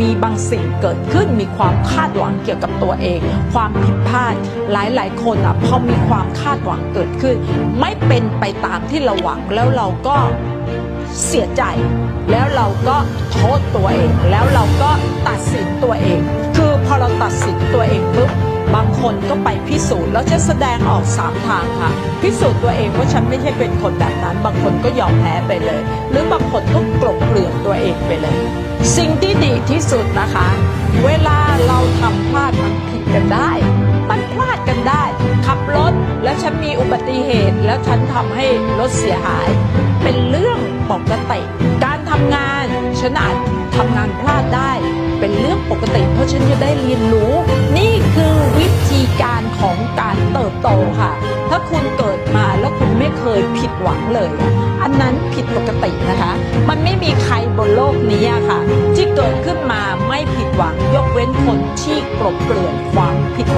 มีบางสิ่งเกิดขึ้นมีความคาดหวังเกี่ยวกับตัวเอง ความผิดพลาดหลายๆ คนอะพอมีความคาดหวังเกิดขึ้น ไม่เป็นไปตามที่เราหวังแล้วเราก็เสียใจ แล้วเราก็โทษตัวเอง แล้วเราก็ คนก็ไปพิสูจน์แล้วจะแสดงออกสามทางค่ะ พิสูจน์ตัวเองว่าฉันไม่ใช่เป็นคนแบบนั้น บางคนก็ยอมแพ้ไปเลย หรือบางคนก็กลบเกลื่อนตัวเองไปเลย สิ่งที่ดีที่สุดนะคะ เวลาเราทำพลาดมันผิดกันได้ มันพลาดกันได้ ขับรถแล้วฉันมีอุบัติเหตุ แล้วฉันทำให้รถเสียหาย เป็นเรื่องปกติการทำงานฉันอาจทำงานพลาดได้ เป็นเรื่องปกติ เพราะฉันจะได้เรียนรู้นี่ เติบโตค่ะ ถ้าคุณเกิดมาแล้วคุณไม่เคยผิดหวังเลย อันนั้นผิดปกตินะคะ มันไม่มีใครบนโลกนี้ค่ะ ที่เกิดขึ้นมาไม่ผิดหวังยกเว้นคนที่กลบเกลื่อนความผิดหวัง